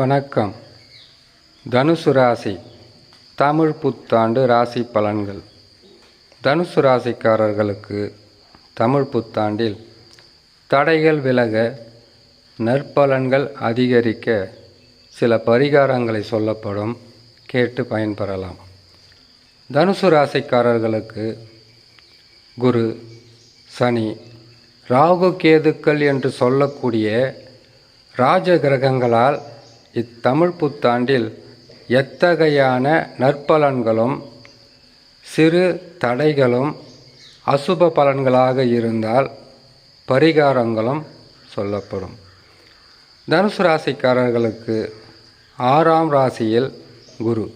வணக்கம். தனுசு ராசி தமிழ் புத்தாண்டு ராசி பலன்கள். தனுசு ராசிக்காரர்களுக்கு தமிழ் புத்தாண்டில் தடைகள் விலக நற்பலன்கள் அதிகரிக்க சில பரிகாரங்களை சொல்லப்படும் கேட்டு பயன்பெறலாம். தனுசு ராசிக்காரர்களுக்கு குரு சனி ராகு கேதுக்கள் என்று சொல்லக்கூடிய ராஜ கிரகங்களால் இத்தமிழ் புத்தாண்டில் எத்தகையான நற்பலன்களும் சிறு தடைகளும் அசுப பலன்களாக இருந்தால் பரிகாரங்களும் சொல்லப்படும். தனுசு ராசிக்காரர்களுக்கு ஆறாம் ராசியில் குரு.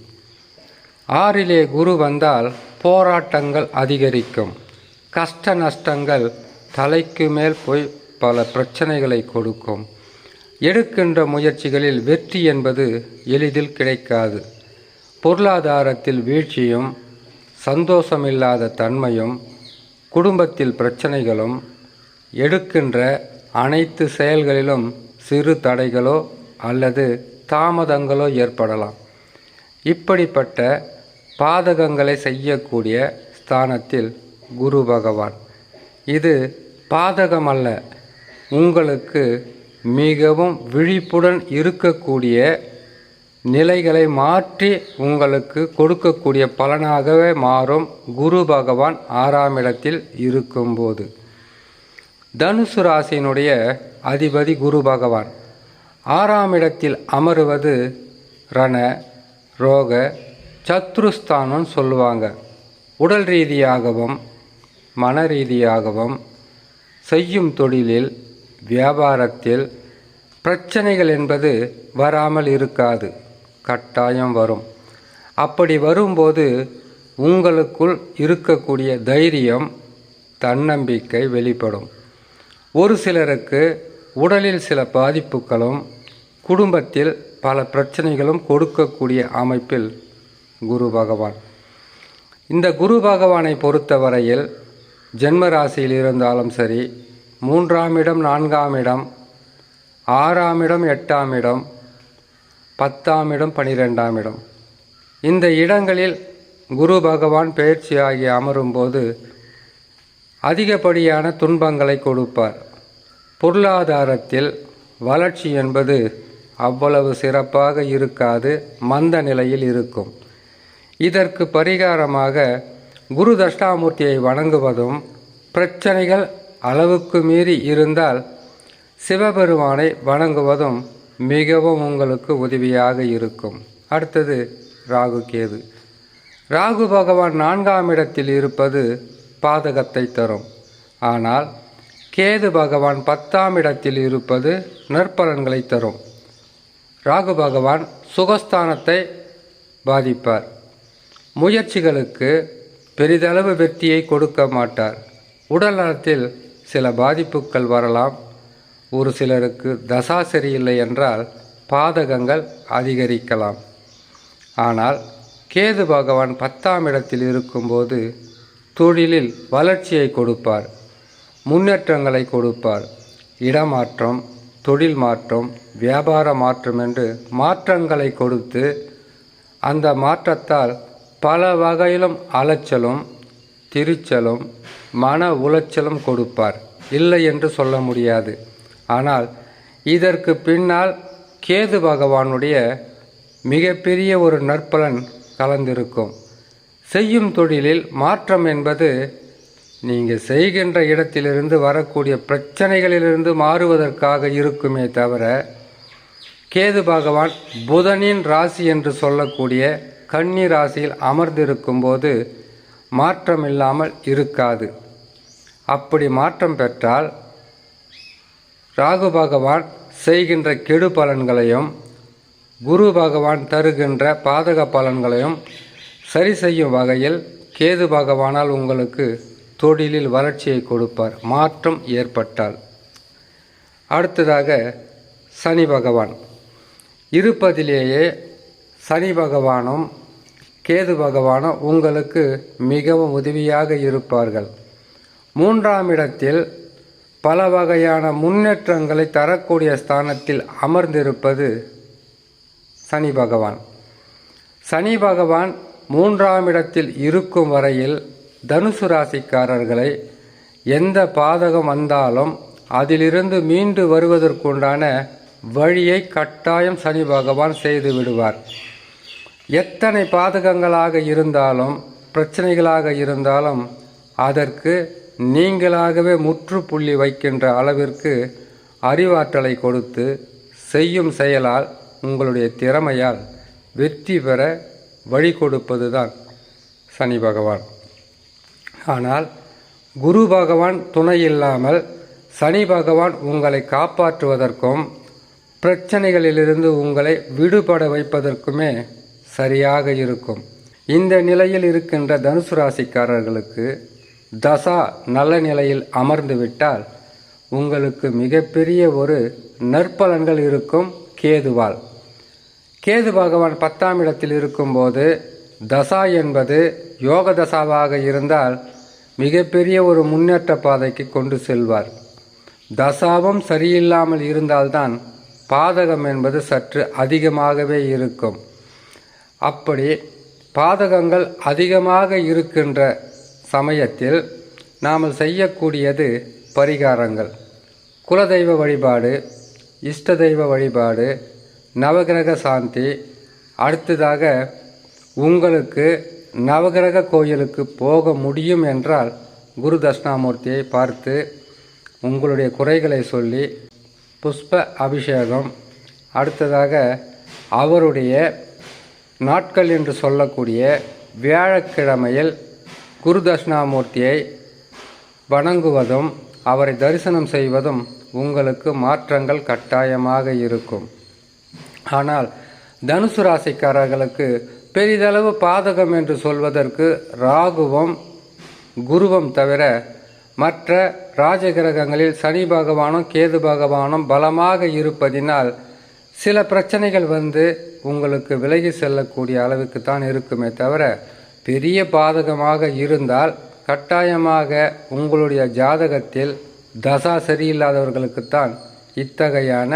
ஆறிலே குரு வந்தால் போராட்டங்கள் அதிகரிக்கும். கஷ்ட நஷ்டங்கள் தலைக்கு மேல் போய் பல பிரச்சனைகளை கொடுக்கும். எடுக்கின்ற முயற்சிகளில் வெற்றி என்பது எளிதில் கிடைக்காது. பொருளாதாரத்தில் வீழ்ச்சியும் சந்தோஷமில்லாத தன்மையும் குடும்பத்தில் பிரச்சனைகளும் எடுக்கின்ற அனைத்து செயல்களிலும் சிறு தடைகளோ அல்லது தாமதங்களோ ஏற்படலாம். இப்படிப்பட்ட பாதகங்களை செய்யக்கூடிய ஸ்தானத்தில் குரு பகவான். இது பாதகமல்ல உங்களுக்கு மிகவும் விழிப்புடன் இருக்கக்கூடிய நிலைகளை மாற்றி உங்களுக்கு கொடுக்கக்கூடிய பலனாகவே மாறும் குரு பகவான் ஆறாம் இடத்தில் இருக்கும்போது. தனுசு ராசியினுடைய அதிபதி குரு பகவான். ஆறாம் இடத்தில் அமருவது ரண ரோக சத்ருஸ்தானம் சொல்லுவாங்க. உடல் ரீதியாகவும் மன ரீதியாகவும் செய்யும் தொழிலில் வியாபாரத்தில் பிரச்சனைகள் என்பது வராமல் இருக்காது. கட்டாயம் வரும். அப்படி வரும்போது உங்களுக்குள் இருக்கக்கூடிய தைரியம் தன்னம்பிக்கை வெளிப்படும். ஒரு சிலருக்கு உடலில் சில பாதிப்புகளும் குடும்பத்தில் பல பிரச்சனைகளும் கொடுக்கக்கூடிய அமைப்பில் குரு பகவான். இந்த குரு பகவானை பொறுத்தவரையில் ஜென்ம ராசியில் இருந்தாலும் சரி மூன்றாம் இடம் நான்காம் இடம் ஆறாம் இடம் எட்டாம் இடம் பத்தாம் இடம் பனிரெண்டாம் இடம் இந்த இடங்களில் குரு பகவான் பயிற்சியாகி அமரும்போது அதிகப்படியான துன்பங்களை கொடுப்பார். பொருளாதாரத்தில் வளர்ச்சி என்பது அவ்வளவு சிறப்பாக இருக்காது மந்த நிலையில் இருக்கும். இதற்கு பரிகாரமாக குரு தஷ்டாமூர்த்தியை வணங்குவதும் பிரச்சனைகள் அளவுக்கு மீறி இருந்தால் சிவபெருமானை வணங்குவதும் மிகவும் உங்களுக்கு உதவியாக இருக்கும். அடுத்தது ராகு கேது. ராகு பகவான் நான்காம் இடத்தில் இருப்பது பாதகத்தை தரும். ஆனால் கேது பகவான் பத்தாம் இடத்தில் இருப்பது நற்பலன்களை தரும். ராகு பகவான் சுகஸ்தானத்தை பாதிப்பார். முயற்சிகளுக்கு பெரிதளவு வெற்றியை கொடுக்க மாட்டார். உடல் நலத்தில் சில பாதிப்புகள் வரலாம். ஒரு சிலருக்கு தசா சரியில்லை என்றால் பாதகங்கள் அதிகரிக்கலாம். ஆனால் கேது பகவான் பத்தாம் இடத்தில் இருக்கும்போது தொழிலில் வளர்ச்சியை கொடுப்பார் முன்னேற்றங்களை கொடுப்பார். இடமாற்றம் தொழில் மாற்றம் வியாபார மாற்றம் என்று மாற்றங்களை கொடுத்து அந்த மாற்றத்தால் பல வகையிலும் அலைச்சலும் திரிச்சலும் மன உளைச்சலும் கொடுப்பார். இல்லை என்று சொல்ல முடியாது. ஆனால் இதற்கு பின்னால் கேது பகவானுடைய மிகப்பெரிய ஒரு நற்பலன் கலந்திருக்கும். செய்யும் தொழிலில் மாற்றம் என்பது நீங்கள் செய்கின்ற இடத்திலிருந்து வரக்கூடிய பிரச்சனைகளிலிருந்து மாறுவதற்காக இருக்குமே தவிர கேது பகவான் புதனின் ராசி என்று சொல்லக்கூடிய கன்னி ராசியில் அமர்ந்திருக்கும் போது மாற்றம் இல்லாமல் இருக்காது. அப்படி மாற்றம் பெற்றால் ராகு பகவான் செய்கின்ற கெடு பலன்களையும் குரு பகவான் தருகின்ற பாதக பலன்களையும் சரி செய்யும் வகையில் கேது பகவானால் உங்களுக்கு தொழிலில் வளர்ச்சியை கொடுப்பார் மாற்றம் ஏற்பட்டால். அடுத்ததாக சனி பகவான். இருப்பதிலேயே சனி பகவானும் கேது பகவானும் உங்களுக்கு மிகவும் உதவியாக இருப்பார்கள். மூன்றாம் இடத்தில் பல வகையான முன்னேற்றங்களை தரக்கூடிய ஸ்தானத்தில் அமர்ந்திருப்பது சனி பகவான். சனி பகவான் மூன்றாம் இடத்தில் இருக்கும் வரையில் தனுசு ராசிக்காரர்களை எந்த பாதகம் வந்தாலும் அதிலிருந்து மீண்டு வருவதற்குண்டான வழியை கட்டாயம் சனி பகவான் செய்து விடுவார். எத்தனை பாதகங்களாக இருந்தாலும் பிரச்சனைகளாக இருந்தாலும் அதற்கு நீங்களாகவே முற்றுப்புள்ளி வைக்கின்ற அளவிற்கு அறிவாற்றலை கொடுத்து செய்யும் செயலால் உங்களுடைய திறமையால் வெற்றி பெற வழி கொடுப்பது தான் சனி பகவான். ஆனால் குரு பகவான் துணை இல்லாமல் சனி பகவான் உங்களை காப்பாற்றுவதற்கும் பிரச்சனைகளிலிருந்து உங்களை விடுபட வைப்பதற்குமே சரியாக இருக்கும். இந்த நிலையில் இருக்கின்ற தனுசு ராசிக்காரர்களுக்கு தசா நல்ல நிலையில் அமர்ந்து விட்டால் உங்களுக்கு மிகப்பெரிய ஒரு நற்பலன்கள் இருக்கும் கேதுவால். கேது பகவான் பத்தாம் இடத்தில் இருக்கும்போது தசா என்பது யோக தசாவாக இருந்தால் மிகப்பெரிய ஒரு முன்னேற்ற பாதைக்கு கொண்டு செல்வார். தசாவும் சரியில்லாமல் இருந்தால்தான் பாதகம் என்பது சற்று அதிகமாகவே இருக்கும். அப்படி பாதகங்கள் அதிகமாக இருக்கின்ற சமயத்தில் நாம் செய்யக்கூடியது பரிகாரங்கள். குலதெய்வ வழிபாடு இஷ்ட தெய்வ வழிபாடு நவகிரக சாந்தி அடுத்ததாக உங்களுக்கு நவகிரக கோயிலுக்கு போக முடியும் என்றால் குரு தட்சிணாமூர்த்தியை பார்த்து உங்களுடைய குறைகளை சொல்லி புஷ்ப அபிஷேகம் அடுத்ததாக அவருடைய நாட்கள் என்று சொல்லக்கூடிய வியாழக்கிழமையில் குரு தட்சிணாமூர்த்தியை வணங்குவதும் அவரை தரிசனம் செய்வதும் உங்களுக்கு மாற்றங்கள் கட்டாயமாக இருக்கும். ஆனால் தனுசு ராசிக்காரர்களுக்கு பெரிதளவு பாதகம் என்று சொல்வதற்கு ராகுவம் குருவம் தவிர மற்ற ராஜகிரகங்களில் சனி பகவானும் கேது பகவானும் பலமாக இருப்பதினால் சில பிரச்சனைகள் வந்து உங்களுக்கு விலகி செல்லக்கூடிய அளவுக்கு தான் இருக்குமே தவிர பெரிய பாதகமாக இருந்தால் கட்டாயமாக உங்களுடைய ஜாதகத்தில் தசா சரியில்லாதவர்களுக்குத்தான் இத்தகையான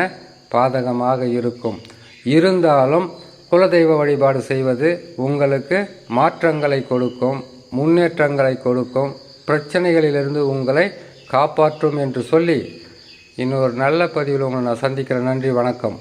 பாதகமாக இருக்கும். இருந்தாலும் குலதெய்வ வழிபாடு செய்வது உங்களுக்கு மாற்றங்களை கொடுக்கும் முன்னேற்றங்களை கொடுக்கும் பிரச்சனைகளிலிருந்து உங்களை காப்பாற்றும் என்று சொல்லி இன்னொரு நல்ல பதிவில் உங்களை நான் சந்திக்கிறேன். நன்றி வணக்கம்.